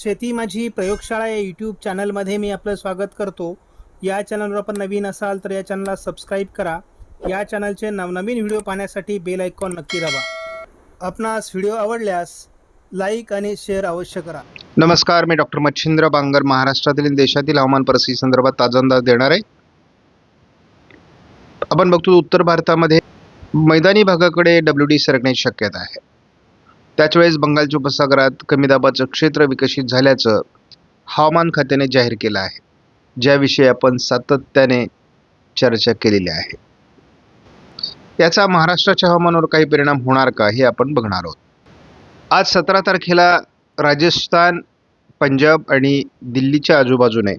शेती माझी प्रयोगशाळा या यूट्यूब चॅनलमध्ये मी आपलं स्वागत करतो. या चॅनलवर आपण नवीन असाल तर या चॅनलला सबस्क्राईब करा. या चॅनलचे नवनवीन व्हिडिओ पाहण्यासाठी बेल आयकॉन नक्की दाबा. आपणास व्हिडिओ आवडल्यास लाईक आणि शेअर अवश्य करा. नमस्कार मी डॉक्टर मच्छिंद्र बांगर महाराष्ट्रातील देशातील हवामान परिस्थिती संदर्भात ताजा अंदाज देणार आहे. आपण बघतो उत्तर भारतामध्ये मैदानी भागाकडे डब्ल्यू डी सरकण्याची शक्यता आहे. त्याच वेळेस बंगालच्या उपसागरात कमी दाबाचं क्षेत्र विकसित झाल्याचं हवामान खात्याने जाहीर केलं आहे. ज्याविषयी आपण सातत्याने चर्चा केलेली आहे. याचा महाराष्ट्राच्या हवामानावर काही परिणाम होणार का हे आपण बघणार आहोत. आज सतरा तारखेला राजस्थान पंजाब आणि दिल्लीच्या आजूबाजूने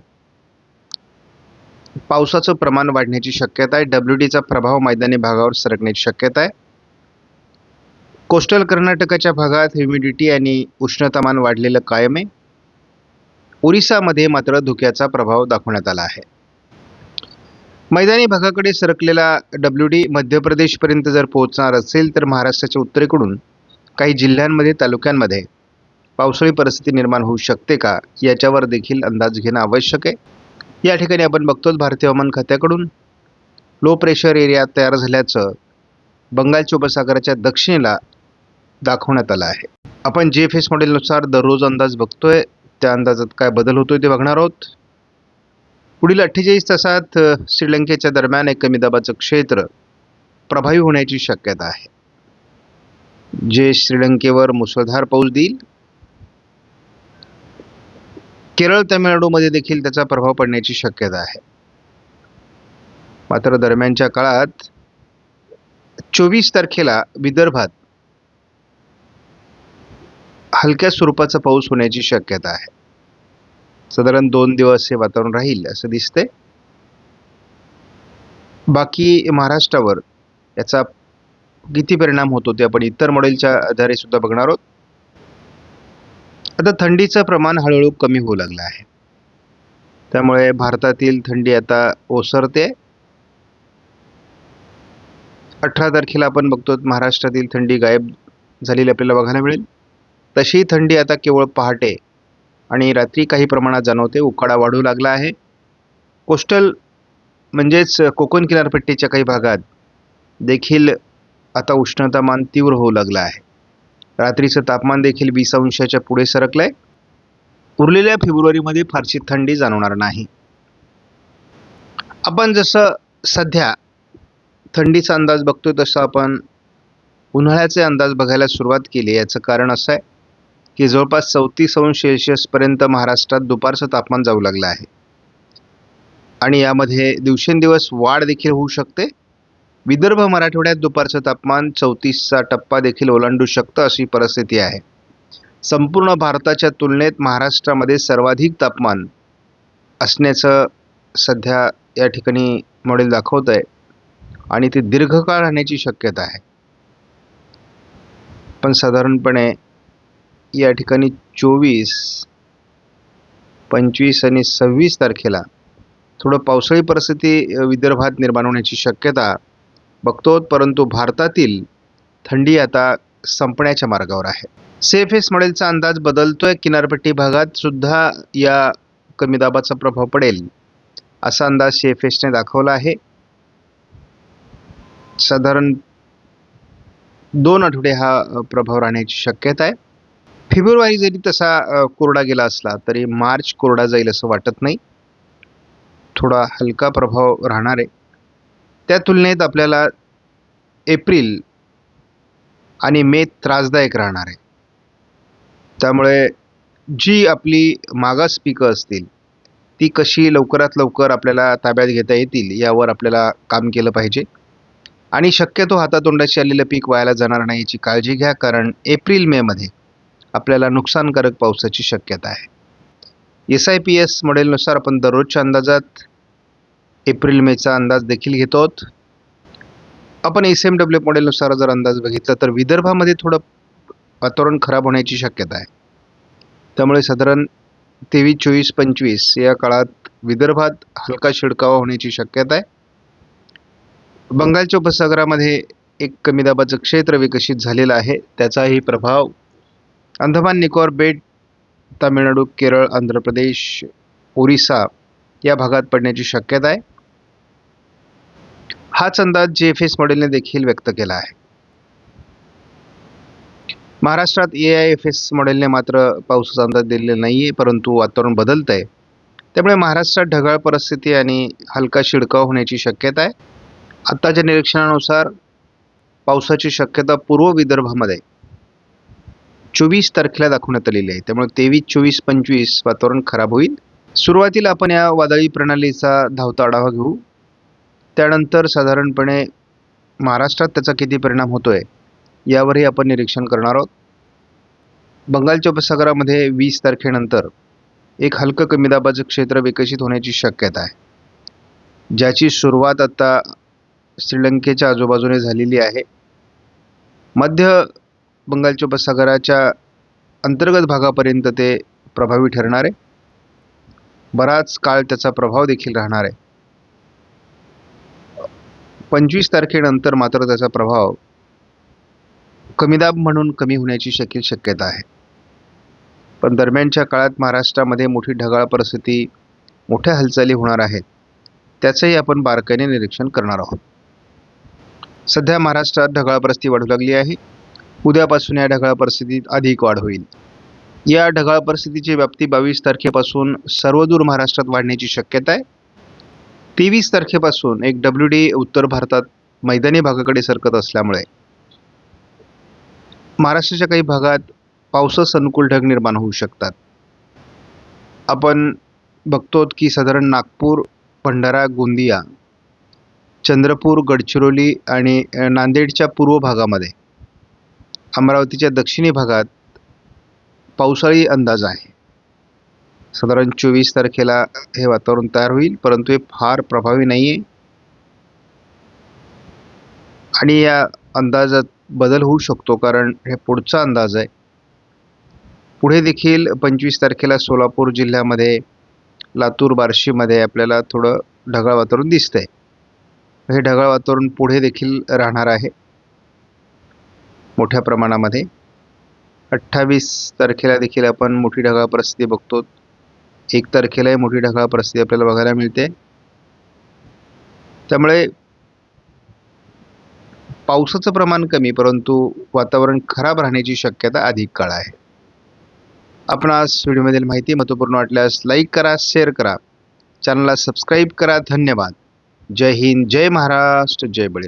पावसाचं प्रमाण वाढण्याची शक्यता आहे. डब्ल्यू डीचा प्रभाव मैदानी भागावर सरकण्याची शक्यता आहे. कोस्टल कर्नाटकाच्या भागात ह्युमिडिटी आणि उष्णतामान वाढलेलं कायम आहे. ओरिसामध्ये मात्र धुक्याचा प्रभाव दाखवण्यात आला आहे. मैदानी भागाकडे सरकलेला डब्ल्यू डी मध्य प्रदेशपर्यंत जर पोहोचणार असेल तर महाराष्ट्राच्या उत्तरेकडून काही जिल्ह्यांमध्ये तालुक्यांमध्ये पावसाळी परिस्थिती निर्माण होऊ शकते का? याच्यावर देखील अंदाज घेणं आवश्यक आहे. या ठिकाणी आपण बघतोच भारतीय हवामान खात्याकडून. लो प्रेशर एरिया तयार झाल्याचं बंगालच्या उपसागराच्या दक्षिणेला दाखवण्यात आला आहे. आपण जे एफ एस मॉडेलनुसार दररोज अंदाज बघतोय. त्या अंदाजात काय बदल होतोय ते बघणार आहोत. पुढील अठ्ठेचाळीस तासात श्रीलंकेच्या दरम्यान एक कमी दाबाचं क्षेत्र प्रभावी होण्याची शक्यता आहे. जे श्रीलंकेवर मुसळधार पाऊस देईल. केरळ तामिळनाडूमध्ये देखील त्याचा प्रभाव पडण्याची शक्यता आहे. मात्र दरम्यानच्या काळात चोवीस तारखेला विदर्भात हलक्या स्वरूपाचा पाऊस होण्याची शक्यता आहे. साधारण दोन दिवस हे वातावरण राहील असं दिसतंय. बाकी महाराष्ट्रावर याचा किती परिणाम होतो ते आपण इतर मॉडेलच्या आधारे सुद्धा बघणार आहोत. आता थंडीचं प्रमाण हळूहळू कमी होऊ लागलं आहे. त्यामुळे भारतातील थंडी आता ओसरते. अठरा तारखेला आपण बघतो महाराष्ट्रातील थंडी गायब झालेली आपल्याला बघायला मिळेल. तशी थंडी आता केवळ पहाटे आणि रात्री काही प्रमाणात जाणवते. उकाडा वाढू लागला आहे. कोस्टल म्हणजेच कोकण किनारपट्टीच्या काही भागात देखील आता उष्णतामान तीव्र होऊ लागलं आहे. रात्रीचं तापमान देखील वीस अंशाच्या पुढे सरकलं आहे उरलेल्या फेब्रुवारीमध्ये फारशी थंडी जाणवणार नाही. आपण जसं सध्या थंडीचा अंदाज बघतोय तसं आपण उन्हाळ्याचे अंदाज बघायला सुरुवात केली याचं कारण असं आहे की जवळपास चौतीस अंश सेल्शियसपर्यंत महाराष्ट्रात दुपारचं तापमान जाऊ लागलं आहे. आणि यामध्ये दिवसेंदिवस वाढ देखील होऊ शकते. विदर्भ मराठवाड्यात दुपारचं तापमान चौतीसचा टप्पा देखील ओलांडू शकतं अशी परिस्थिती आहे. संपूर्ण भारताच्या तुलनेत महाराष्ट्रामध्ये सर्वाधिक तापमान असण्याचं सध्या या ठिकाणी मॉडेल दाखवत आहे आणि ते दीर्घकाळ राहण्याची शक्यता आहे. पण साधारणपणे या ठिकाणी चोवीस पंचवीस आणि सव्वीस तारखेला थोडं पावसाळी परिस्थिती विदर्भात निर्माण होण्याची शक्यता बघतो परंतु भारतातील थंडी आता संपण्याच्या मार्गावर आहे. सेफ एस मॉडेलचा अंदाज बदलतोय. किनारपट्टी भागात सुद्धा या कमी दाबाचा प्रभाव पडेल असा अंदाज सेफ एसने दाखवला आहे. साधारण दोन आठवडे हा प्रभाव राहण्याची शक्यता आहे. फेब्रुवारी जरी तसा कोरडा गेला असला तरी मार्च कोरडा जाईल असं वाटत नाही. थोडा हलका प्रभाव राहणार आहे. त्या तुलनेत आपल्याला एप्रिल आणि मे त्रासदायक राहणार आहे. त्यामुळे जी आपली मागास पिकं असतील ती कशी लवकरात लवकर आपल्याला ताब्यात घेता येतील यावर आपल्याला काम केलं पाहिजे. आणि शक्यतो हातातोंडाशी आलेलं पीक वायाला जाणार नाही याची काळजी घ्या कारण एप्रिल मेमध्ये आपल्याला नुकसानकारक पावसाची शक्यता आहे. एस आय पी एस मॉडेलनुसार आपण दररोजच्या अंदाजात एप्रिल मेचा अंदाज देखील घेतो. आहोत आपण एस एम डब्ल्यू मॉडेलनुसार जर अंदाज बघितला तर विदर्भामध्ये थोडं वातावरण खराब होण्याची शक्यता आहे. त्यामुळे साधारण तेवीस चोवीस पंचवीस या काळात विदर्भात हलका शिडकावा होण्याची शक्यता आहे. बंगालच्या उपसागरामध्ये एक कमी दाबाचं क्षेत्र विकसित झालेलं आहे. त्याचाही प्रभाव अंदमान निकोबार बेट तामिळनाडू केरळ आंध्र प्रदेश ओरिसा या भागात पडण्याची शक्यता आहे. हाच अंदाज जे एफ एस मॉडेलने देखील व्यक्त केला आहे. महाराष्ट्रात ए आय एफ एस मॉडेलने मात्र पावसाचा अंदाज दिलेला नाही आहे परंतु वातावरण बदलत आहे त्यामुळे महाराष्ट्रात ढगाळ परिस्थिती आणि हलका शिडकाव होण्याची शक्यता आहे. आत्ताच्या निरीक्षणानुसार पावसाची शक्यता पूर्व विदर्भामध्ये चोवीस तारखेला दाखवण्यात आलेली आहे. त्यामुळे तेवीस चोवीस पंचवीस वातावरण खराब होईल. सुरुवातीला आपण या वादळी प्रणालीचा धावता आढावा घेऊ. त्यानंतर साधारणपणे महाराष्ट्रात त्याचा किती परिणाम होतो आहे यावरही आपण निरीक्षण करणार आहोत. बंगालच्या उपसागरामध्ये वीस तारखेनंतर एक हलकं कमी दाबाचं क्षेत्र विकसित होण्याची शक्यता आहे. ज्याची सुरुवात आता श्रीलंकेच्या आजूबाजूने झालेली आहे. मध्य बंगालच्या उपसागराच्या अंतर्गत भागापर्यंत ते प्रभावी ठरणार आहे. बराच काळ त्याचा प्रभाव देखील राहणार आहे. पंचवीस तारखेनंतर मात्र त्याचा प्रभाव कमी दाब म्हणून कमी होण्याची शकील शक्यता आहे. पण दरम्यानच्या काळात महाराष्ट्रामध्ये मोठी ढगाळ परिस्थिती मोठ्या हालचाली होणार आहेत. त्याचंही आपण बारकाईने निरीक्षण करणार आहोत. सध्या महाराष्ट्रात ढगाळ परिस्थिती वाढू लागली आहे. उद्यापासून या ढगाळ परिस्थितीत अधिक वाढ होईल. या ढगाळ परिस्थितीची व्याप्ती बावीस तारखेपासून सर्वदूर महाराष्ट्रात वाढण्याची शक्यता आहे. तेवीस तारखेपासून एक डब्ल्यू डी उत्तर भारतात मैदानी भागाकडे सरकत असल्यामुळे महाराष्ट्राच्या काही भागात पावसास अनुकूल ढग निर्माण होऊ शकतात. आपण बघतो की साधारण नागपूर भंडारा गोंदिया चंद्रपूर गडचिरोली आणि नांदेडच्या पूर्व भागामध्ये अमरावतीच्या दक्षिणी भागात पावसाळी अंदाज आहे. साधारण चोवीस तारखेला हे वातावरण तयार होईल परंतु हे फार प्रभावी नाही आहे आणि या अंदाजात बदल होऊ शकतो कारण हे पुढचा अंदाज आहे. पुढे देखील पंचवीस तारखेला सोलापूर जिल्ह्यामध्ये लातूर बार्शीमध्ये आपल्याला थोडं ढगाळ वातावरण दिसतंय. हे ढगाळ वातावरण पुढे देखील राहणार आहे. मोठ्या प्रमाणामध्ये. अठ्ठावीस तारखेला देखील आपण मोठी ढगाळ परिस्थिती बघतो. एक तारखेलाही मोठी ढगाळ परिस्थिती आपल्याला बघायला मिळते. त्यामुळे पावसाचं प्रमाण कमी परंतु वातावरण खराब राहण्याची शक्यता अधिक काळ आहे. आपण आज व्हिडिओमधील माहिती महत्त्वपूर्ण वाटल्यास लाईक करा शेअर करा. चॅनलला सबस्क्राईब करा. धन्यवाद. जय हिंद जय महाराष्ट्र जय बळी